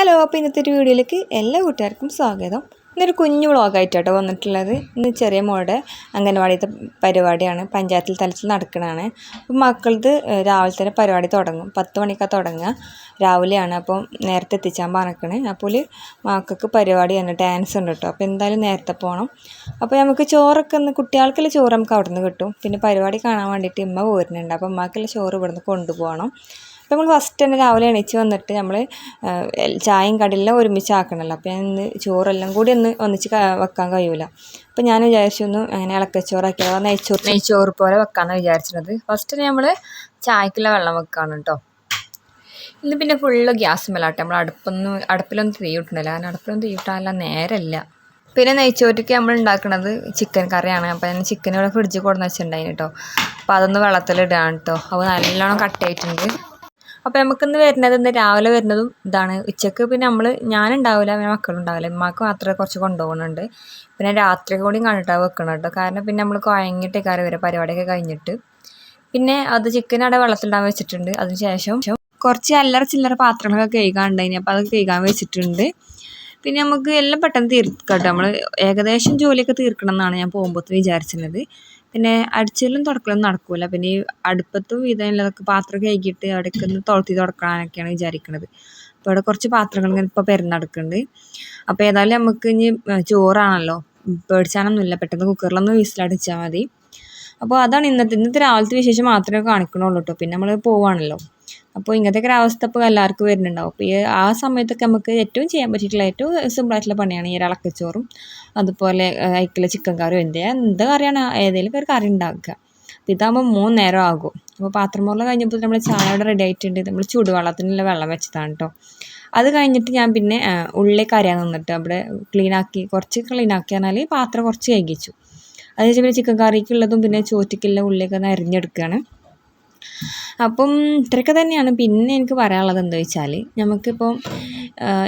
Hello അപ്പോൾ ഇന്നത്തെ ഒരു വീഡിയോയിലേക്ക് എല്ലാ കൂട്ടുകാർക്കും സ്വാഗതം. ഇന്നൊരു കുഞ്ഞു വ്ളോഗായിട്ടോ വന്നിട്ടുള്ളത്. ഇന്ന് ചെറിയ മോളുടെ അംഗൻവാടിയത്തെ പരിപാടിയാണ്. പഞ്ചായത്തിൽ തലത്തിൽ നടക്കണതാണ്. അപ്പം മക്കളത് രാവിലെ തന്നെ പരിപാടി തുടങ്ങും. പത്ത് മണിക്കാണ് തുടങ്ങുക. രാവിലെയാണ് അപ്പം നേരത്തെ എത്തിച്ചാൻ പറഞ്ഞിരിക്കണ് അപ്പോൾ മക്കൾക്ക് പരിപാടിയാണ് ഡാൻസ് ഉണ്ട് കേട്ടോ അപ്പോൾ എന്തായാലും നേരത്തെ പോകണം അപ്പോൾ നമുക്ക് ചോറൊക്കെ ഒന്ന് കുട്ടികൾക്കുള്ള ചോറ് നമുക്ക് അവിടെ നിന്ന് കിട്ടും. പിന്നെ പരിപാടി കാണാൻ വേണ്ടിയിട്ട് ഇമ്മ പോരുന്നുണ്ട്. അപ്പോൾ അമ്മക്കെല്ലാം ചോറ് ഇവിടെ നിന്ന് കൊണ്ടുപോകണം. അപ്പോൾ നമ്മൾ ഫസ്റ്റ് തന്നെ രാവിലെ എണീച്ച് വന്നിട്ട് നമ്മൾ ചായയും കടലെല്ലാം ഒരുമിച്ച് ആക്കണമല്ലോ അപ്പോൾ ഞാൻ ഇന്ന് ചോറെല്ലാം കൂടി ഒന്ന് ഒന്നിച്ച് വെക്കാൻ കഴിയൂല. അപ്പോൾ ഞാൻ വിചാരിച്ചു ഒന്ന് അങ്ങനെ ഇളക്കച്ചോറാക്കിയാൽ നെയ്ച്ചോറ് നെയ്ച്ചോറ് പോലെ വെക്കാമെന്ന് വിചാരിച്ചത്. ഫസ്റ്റ് തന്നെ നമ്മൾ ചായക്കുള്ള വെള്ളം വെക്കാണ് കേട്ടോ ഇന്ന് പിന്നെ ഫുള്ള് ഗ്യാസ് മേലാട്ടെ. നമ്മൾ അടുപ്പൊന്നും അടുപ്പിലൊന്നും തീ കിട്ടണില്ല. കാരണം അടുപ്പിലൊന്നും തീ കിട്ടാനുള്ള നേരമില്ല പിന്നെ നെയ്ച്ചോറ്റയ്ക്ക് നമ്മൾ ഉണ്ടാക്കുന്നത് ചിക്കൻ കറിയാണ്. അപ്പോൾ ഞാൻ ചിക്കൻ ഇവിടെ ഫ്രിഡ്ജിൽ കൊടുന്ന് വെച്ചിട്ടുണ്ടായിരുന്നു കേട്ടോ അപ്പോൾ അതൊന്ന് വെള്ളത്തിലിടാണ് കേട്ടോ അപ്പോൾ നല്ലോണം കട്ടായിട്ടുണ്ട് അപ്പോൾ നമുക്കിന്ന് വരുന്നത് ഇന്ന് രാവിലെ വരുന്നതും ഇതാണ്. ഉച്ചയ്ക്ക് പിന്നെ നമ്മൾ ഞാനുണ്ടാവില്ല പിന്നെ മക്കളുണ്ടാവില്ല ഉമ്മാക്ക് മാത്രമേ കുറച്ച് കൊണ്ടുപോകുന്നുണ്ട്. പിന്നെ രാത്രി കൂടി കണ്ടിട്ടാണ് വെക്കണം കേട്ടോ. കാരണം പിന്നെ നമ്മൾ കുഴങ്ങിയിട്ട് കയറി വരെ പരിപാടിയൊക്കെ കഴിഞ്ഞിട്ട്. പിന്നെ അത് ചിക്കൻ അവിടെ വെള്ളത്തിലിടാൻ വെച്ചിട്ടുണ്ട്. അതിനുശേഷം കുറച്ച് അല്ലറ ചില്ലറ പാത്രങ്ങളൊക്കെ കഴുകാനുണ്ടായിന് അപ്പോൾ അത് കഴുകാൻ വെച്ചിട്ടുണ്ട്. പിന്നെ നമുക്ക് എല്ലാം പെട്ടെന്ന് തീർക്കട്ടോ. നമ്മൾ ഏകദേശം ജോലിയൊക്കെ തീർക്കണം എന്നാണ് ഞാൻ പോകുമ്പോൾ വിചാരിച്ചിരുന്നത് പിന്നെ അടിച്ചലും തുടക്കലൊന്നും നടക്കൂല. പിന്നെ ഈ അടുപ്പത്തും ഇതുള്ളതൊക്കെ പാത്രം കഴുകിയിട്ട് അവിടേക്ക് ഒന്ന് തുളത്തി തുടക്കാനൊക്കെയാണ് വിചാരിക്കുന്നത് അപ്പോൾ അവിടെ കുറച്ച് പാത്രങ്ങൾ ഇങ്ങനെ ഇപ്പോൾ പെരുന്നടക്കുന്നുണ്ട് അപ്പോൾ ഏതായാലും നമുക്ക് ഇനി ചോറാണല്ലോ. പേടിച്ചാനൊന്നുമില്ല പെട്ടെന്ന് കുക്കറിലൊന്ന് വിസിലടിച്ചാൽ മതി. അപ്പോൾ അതാണ് ഇന്നത്തെ ഇന്നത്തെ രാവിലത്തെ വിശേഷം മാത്രമേ കാണിക്കണുള്ളൂ കേട്ടോ പിന്നെ നമ്മൾ പോവാണല്ലോ. അപ്പോൾ ഇങ്ങനത്തെ ഒരു അവസ്ഥ ഇപ്പോൾ എല്ലാവർക്കും വരുന്നുണ്ടാവും. അപ്പോൾ ഈ ആ സമയത്തൊക്കെ നമുക്ക് ഏറ്റവും ചെയ്യാൻ പറ്റിയിട്ടുള്ള ഏറ്റവും സിമ്പിളായിട്ടുള്ള പണിയാണ് ഈ ഇളക്കച്ചോറും അതുപോലെ അയക്കിലെ ചിക്കൻ കറിയും. എന്ത് എന്ത് കറിയാണ് ഏതെങ്കിലും ഒരു കറി ഉണ്ടാക്കുക. അപ്പോൾ ഇതാകുമ്പോൾ മൂന്ന് നേരം ആകും. അപ്പോൾ പാത്രം മുറല കഴിഞ്ഞപ്പോൾ നമ്മൾ ചായ റെഡി ആയിട്ടുണ്ട്. നമ്മൾ ചൂടുവെള്ളത്തിനുള്ള വെള്ളം വെച്ചതാണ് കേട്ടോ അത് കഴിഞ്ഞിട്ട് ഞാൻ പിന്നെ ഉള്ളിലെ അരിയാൻ നിന്നിട്ട് അവിടെ ക്ലീനാക്കി കുറച്ച് ക്ലീനാക്കി പറഞ്ഞാൽ പാത്രം കുറച്ച് കഴുകിച്ചു അതിന് പിന്നെ ചിക്കൻ കറിക്കുള്ളതും പിന്നെ ചോറ്റിക്കുള്ള ഉള്ളിയൊക്കെ ഒന്ന് അരിഞ്ഞെടുക്കുകയാണ് അപ്പം ഇത്രയൊക്കെ തന്നെയാണ്. പിന്നെ എനിക്ക് പറയാനുള്ളത് എന്താ വെച്ചാൽ നമുക്കിപ്പം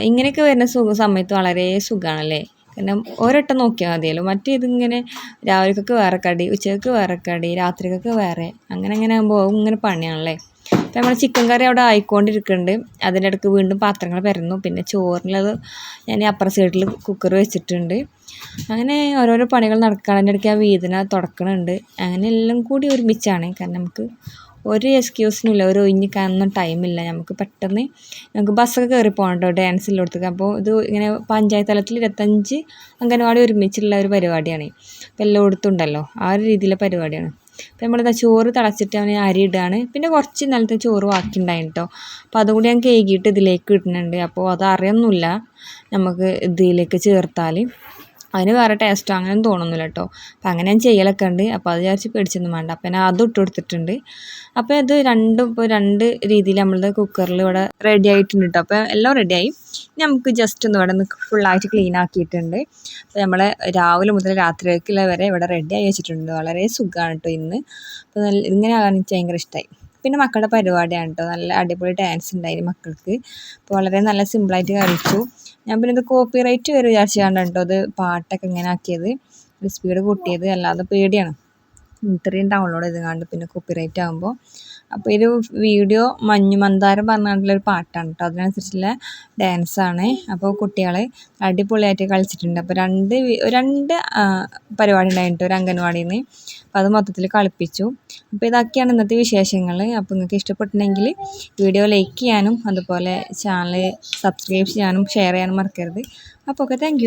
ഇങ്ങനെയൊക്കെ വരുന്ന സുഖ സമയത്ത് വളരെ സുഖമാണല്ലേ കാരണം ഒരൊട്ടം നോക്കിയാൽ മതിയല്ലോ. മറ്റേതിങ്ങനെ രാവിലേക്കൊക്കെ വേറെ കടി ഉച്ചയ്ക്ക് വേറെ കടി രാത്രിക്കൊക്കെ വേറെ അങ്ങനെ അങ്ങനെ ആകുമ്പോൾ ഇങ്ങനെ പണിയാണല്ലേ? അപ്പം നമ്മൾ ചിക്കൻ കറി അവിടെ ആയിക്കൊണ്ടിരിക്കുന്നുണ്ട് അതിന്റെ ഇടയ്ക്ക് വീണ്ടും പാത്രങ്ങൾ വരുന്നു പിന്നെ ചോറിനുള്ളത് ഞാൻ അപ്പുറ സൈഡിൽ കുക്കർ വെച്ചിട്ടുണ്ട്. അങ്ങനെ ഓരോരോ പണികൾ നടക്കുകയാണ് അതിന്റെ ഇടയ്ക്ക് ആ വീതന തുടക്കണുണ്ട്. അങ്ങനെ എല്ലാം കൂടി ഒരുമിച്ചാണ്. കാരണം നമുക്ക് ഒരു എക്സ്ക്യൂസിനും ഇല്ല ഒരു ഒഴിഞ്ഞിക്കാനൊന്നും ടൈമില്ല നമുക്ക് പെട്ടെന്ന് നമുക്ക് ബസ്സൊക്കെ കയറി പോകണം കേട്ടോ ഡാൻസിലോടത്തേക്ക് അപ്പോൾ ഇത് ഇങ്ങനെ പഞ്ചായത്ത് തലത്തിൽ ഇരുപത്തഞ്ച് അംഗനവാടി ഒരുമിച്ചുള്ള ഒരു പരിപാടിയാണ്. അപ്പോൾ എല്ലായിടത്തും ഉണ്ടല്ലോ. ആ ഒരു രീതിയിലെ പരിപാടിയാണ്. അപ്പോൾ നമ്മളിതാ ചോറ് തിളച്ചിട്ട് അവന് അരി ഇടുകയാണ് പിന്നെ കുറച്ച് നിലത്തെ ചോറ് ബാക്കി ഉണ്ടായിന് കേട്ടോ അപ്പോൾ അതുകൂടി ഞാൻ കേകിയിട്ട് ഇതിലേക്ക് ഇടുന്നുണ്ട്. അപ്പോൾ അത് നമുക്ക് ഇതിലേക്ക് ചേർത്താൽ അതിന് വേറെ ടേസ്റ്റോ അങ്ങനെയൊന്നും തോന്നുന്നില്ല കേട്ടോ അപ്പം അങ്ങനെ ഞാൻ ചെയ്യലൊക്കെ ഉണ്ട് അപ്പോൾ അത് വിചാരിച്ച് പേടിച്ചൊന്നും വേണ്ട. അപ്പം ഞാൻ അത് ഇട്ട് കൊടുത്തിട്ടുണ്ട്. അപ്പോൾ ഇത് രണ്ടും ഇപ്പോൾ രണ്ട് രീതിയിൽ നമ്മളത് കുക്കറിൽ ഇവിടെ റെഡി ആയിട്ടുണ്ട് കേട്ടോ അപ്പോൾ എല്ലാം റെഡിയായി നമുക്ക് ജസ്റ്റ് ഒന്ന് ഇവിടെ ഫുള്ളായിട്ട് ക്ലീൻ ആക്കിയിട്ടുണ്ട്. അപ്പോൾ നമ്മൾ രാവിലെ മുതൽ രാത്രിയേക്കുള്ള വരെ ഇവിടെ റെഡി ആയി വെച്ചിട്ടുണ്ട്. വളരെ സുഖമാണ് കേട്ടോ ഇന്ന്. അപ്പോൾ നല്ല ഇങ്ങനെ ആകാൻ എനിക്ക് ഭയങ്കര ഇഷ്ടമായി പിന്നെ മക്കളുടെ പരിപാടിയാണ് കേട്ടോ നല്ല അടിപൊളി ഡാൻസ് ഉണ്ടായിരുന്നു മക്കൾക്ക്. അപ്പോൾ വളരെ നല്ല സിമ്പിളായിട്ട് കളിച്ചു ഞാൻ പിന്നെ ഇത് കോപ്പി റൈറ്റ് വരെ വിചാരിച്ചാണ് കേട്ടോ അത് പാട്ടൊക്കെ ഇങ്ങനെ ആക്കിയത്. സ്പീഡ് കൂട്ടിയത്. അല്ലാതെ പേടിയാണ്. ഇത്രയും ഡൗൺലോഡ് ചെയ്ത് കണ്ട് പിന്നെ കോപ്പിറൈറ്റ് ആകുമ്പോൾ അപ്പോൾ ഒരു വീഡിയോ മഞ്ഞു മന്ദാരം പറഞ്ഞിട്ടുള്ളൊരു പാട്ടാണ് കേട്ടോ അതിനനുസരിച്ചുള്ള ഡാൻസാണ് അപ്പോൾ കുട്ടികൾ അടിപൊളിയായിട്ട് കളിച്ചിട്ടുണ്ട്. അപ്പോൾ രണ്ട് രണ്ട് പരിപാടി ഉണ്ടായിട്ട് ഒരു അംഗൻവാടിയിൽ നിന്ന് അപ്പോൾ അത് മൊത്തത്തിൽ കളിപ്പിച്ചു. അപ്പോൾ ഇതൊക്കെയാണ് ഇന്നത്തെ വിശേഷങ്ങൾ അപ്പോൾ നിങ്ങൾക്ക് ഇഷ്ടപ്പെട്ടിട്ടുണ്ടെങ്കിൽ വീഡിയോ ലൈക്ക് ചെയ്യാനും അതുപോലെ ചാനൽ സബ്സ്ക്രൈബ് ചെയ്യാനും ഷെയർ ചെയ്യാനും മറക്കരുത്. അപ്പോൾ ഓക്കെ താങ്ക്